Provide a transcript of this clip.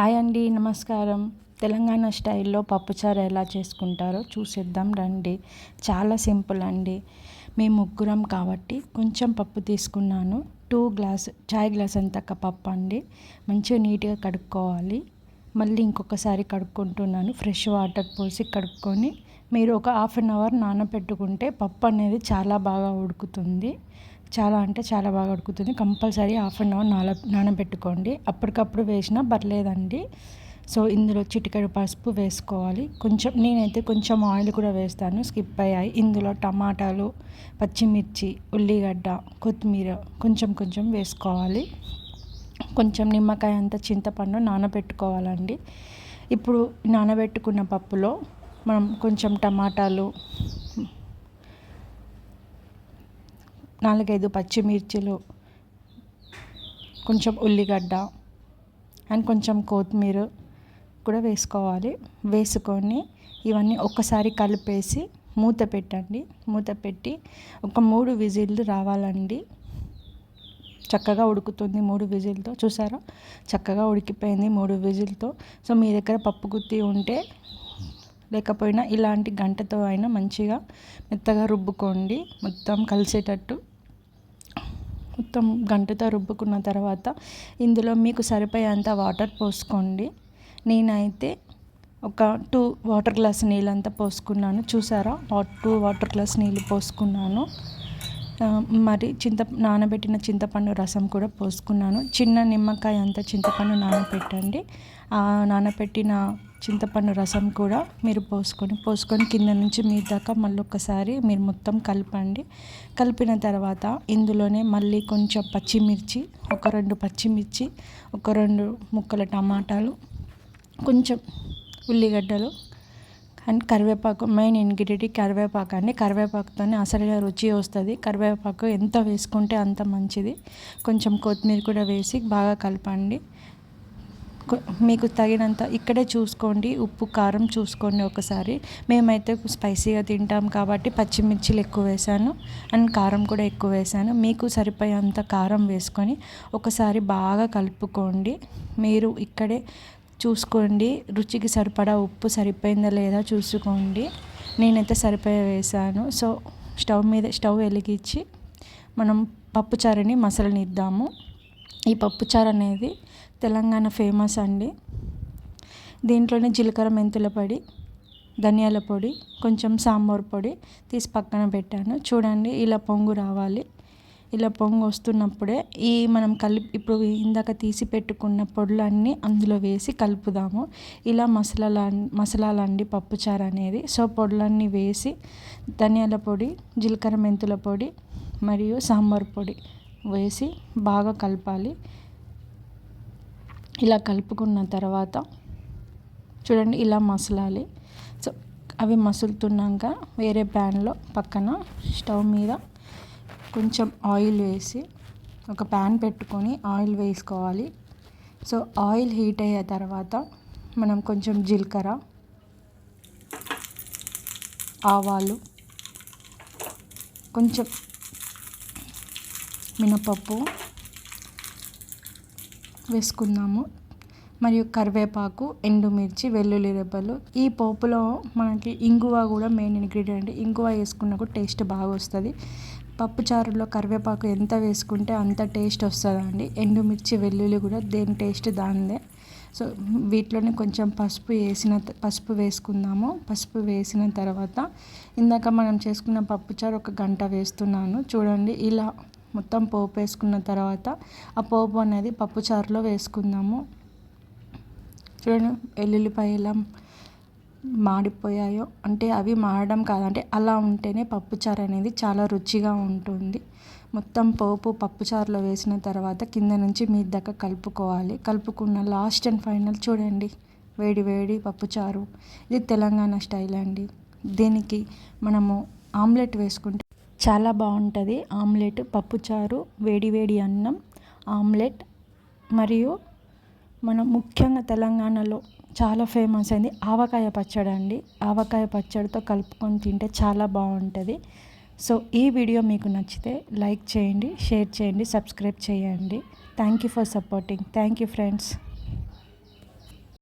Hi అండి నమస్కారం. తెలంగాణ స్టైల్లో పప్పుచారు ఎలా చేసుకుంటారో చూసేద్దాం రండి. చాలా సింపుల్ అండి. మేము ముగ్గురం కాబట్టి కొంచెం పప్పు తీసుకున్నాను. టూ గ్లాస్ చాయ్ గ్లాస్ అంత పప్పు అండి. మంచిగా నీట్గా కడుక్కోవాలి. మళ్ళీ ఇంకొకసారి కడుక్కుంటున్నాను. ఫ్రెష్ వాటర్ పోసి కడుక్కొని మీరు ఒక హాఫ్ అన్ అవర్ నానబెట్టుకుంటే పప్పు అనేది చాలా బాగా ఉడుకుతుంది. చాలా అంటే చాలా బాగా ఉడుకుతుంది. కంపల్సరీ హాఫ్ అన్ అవర్ నాన నానబెట్టుకోండి. అప్పటికప్పుడు వేసినా పర్లేదండి. సో ఇందులో చిటికెడు పసుపు వేసుకోవాలి. కొంచెం నేనైతే కొంచెం ఆయిల్ కూడా వేస్తాను. స్కిప్ అయ్యాయి. ఇందులో టమాటాలు పచ్చిమిర్చి ఉల్లిగడ్డ కొత్తిమీర కొంచెం కొంచెం వేసుకోవాలి. కొంచెం నిమ్మకాయ అంత చింతపండు నానబెట్టుకోవాలండి. ఇప్పుడు నానబెట్టుకున్న పప్పులో మనం కొంచెం టమాటాలు నాలుగైదు పచ్చిమిర్చిలు కొంచెం ఉల్లిగడ్డ అండ్ కొంచెం కొత్తిమీర కూడా వేసుకోవాలి. వేసుకొని ఇవన్నీ ఒక్కసారి కలిపేసి మూత పెట్టండి. మూత పెట్టి ఒక మూడు విజిల్లు రావాలండి. చక్కగా ఉడుకుతుంది మూడు విజిల్తో. చూసారా? చక్కగా ఉడికిపోయింది మూడు విజిల్తో. సో మీ దగ్గర పప్పు గుత్తి ఉంటే లేకపోయినా ఇలాంటి గంటతో అయినా మంచిగా మెత్తగా రుబ్బుకోండి. మొత్తం కలిసేటట్టు మొత్తం గంటతో రుబ్బుకున్న తర్వాత ఇందులో మీకు సరిపోయేంత వాటర్ పోసుకోండి. నేనైతే ఒక టూ వాటర్ గ్లాస్ నీళ్ళంతా పోసుకున్నాను. చూసారా? టూ వాటర్ గ్లాస్ నీళ్ళు పోసుకున్నాను. మరి చింత నానబెట్టిన చింతపండు రసం కూడా పోసుకున్నాను. చిన్న నిమ్మకాయ అంత చింతపండు నానబెట్టండి ఆ నానబెట్టిన చింతపండు రసం కూడా మీరు పోసుకొని పోసుకొని కింద నుంచి మీ దాకా మళ్ళీ ఒకసారి మీరు మొత్తం కలపండి. కలిపిన తర్వాత ఇందులోనే మళ్ళీ కొంచెం పచ్చిమిర్చి ఒక రెండు పచ్చిమిర్చి ఒక రెండు ముక్కల టమాటాలు కొంచెం ఉల్లిగడ్డలు అండ్ కరివేపాకు మెయిన్ ఇంగ్రీడియంట్ కరివేపాకు అండి. కరివేపాకుతోనే అసలుగా రుచి వస్తుంది. కరివేపాకు ఎంత వేసుకుంటే అంత మంచిది. కొంచెం కొత్తిమీర కూడా వేసి బాగా కలపండి. మీకు తగినంత ఇక్కడే చూసుకోండి. ఉప్పు కారం చూసుకోండి ఒకసారి. మేమైతే స్పైసీగా తింటాం కాబట్టి పచ్చిమిర్చిలు ఎక్కువ వేసాను. అండ్ కారం కూడా ఎక్కువ వేసాను. మీకు సరిపోయేంత కారం వేసుకొని ఒకసారి బాగా కలుపుకోండి. మీరు ఇక్కడే చూసుకోండి. రుచికి సరిపడా ఉప్పు సరిపోయిందా లేదా చూసుకోండి. నేనైతే సరిపోయే వేసాను సో స్టవ్ మీద స్టవ్ వెలిగించి మనం పప్పుచారుని మసలనిద్దాము. ఈ పప్పుచారు అనేది తెలంగాణ ఫేమస్ అండి. దీంట్లోనే జీలకర్ర మెంతుల పొడి ధనియాల పొడి కొంచెం సాంబార్ పొడి తీసి పక్కన పెట్టాను. చూడండి ఇలా పొంగు రావాలి. ఇలా పొంగు వస్తున్నప్పుడే ఈ మనం కలిపి ఇప్పుడు ఇందాక తీసి పెట్టుకున్న పొడులన్నీ అందులో వేసి కలుపుదాము. ఇలా మసాలా మసాలాలండి పప్పుచారు అనేది. సో పొడులన్నీ వేసి ధనియాల పొడి జీలకర్ర మెంతుల పొడి మరియు సాంబార్ పొడి వేసి బాగా కలపాలి. ఇలా కలుపుకున్న తర్వాత చూడండి ఇలా మసలాలి. సో అవి మసులుతున్నాక వేరే ప్యాన్లో పక్కన స్టవ్ మీద కొంచెం ఆయిల్ వేసి ఒక ప్యాన్ పెట్టుకొని ఆయిల్ వేసుకోవాలి. సో ఆయిల్ హీట్ అయ్యే తర్వాత మనం కొంచెం జీలకర్ర ఆవాలు కొంచెం మినపప్పు వేసుకుందాము. మరియు కరివేపాకు ఎండుమిర్చి వెల్లుల్లి రెబ్బలు. ఈ పోపులో మనకి ఇంగువ కూడా మెయిన్ ఇంగ్రీడియంట్. ఇంగువ వేసుకున్న కూడా టేస్ట్ బాగా వస్తుంది. పప్పుచారులో కరివేపాకు ఎంత వేసుకుంటే అంత టేస్ట్ వస్తుందండి. ఎండుమిర్చి వెల్లుల్లి కూడా దేని టేస్ట్ దానిదే. సో వీటిలోనే కొంచెం పసుపు వేసిన పసుపు వేసుకుందాము. పసుపు వేసిన తర్వాత ఇందాక మనం చేసుకున్న పప్పుచారు ఒక గంట వేస్తున్నాను. చూడండి ఇలా మొత్తం పోపు వేసుకున్న తర్వాత ఆ పోపు అనేది పప్పుచారులో వేసుకుందాము. చూడండి వెల్లుల్లిపాయల మాడిపోయాయో అంటే అవి మాడడం కాదంటే అలా ఉంటేనే పప్పుచారు అనేది చాలా రుచిగా ఉంటుంది. మొత్తం పోపు పప్పుచారులో వేసిన తర్వాత కింద నుంచి మీ దగ్గర కలుపుకోవాలి. కలుపుకున్న లాస్ట్ అండ్ ఫైనల్ చూడండి. వేడి వేడి పప్పుచారు ఇది తెలంగాణ స్టైల్ అండి. దీనికి మనము ఆమ్లెట్ వేసుకుంటే చాలా బాగుంటుంది. ఆమ్లెట్ పప్పుచారు వేడి వేడి అన్నం ఆమ్లెట్ మరియు మనం ముఖ్యంగా తెలంగాణలో చాలా ఫేమస్ అయింది ఆవకాయ పచ్చడి అండి. ఆవకాయ పచ్చడితో కలుపుకొని తింటే చాలా బాగుంటుంది. సో ఈ వీడియో మీకు నచ్చితే లైక్ చేయండి షేర్ చేయండి సబ్స్క్రైబ్ చేయండి. Thank you for supporting thank you friends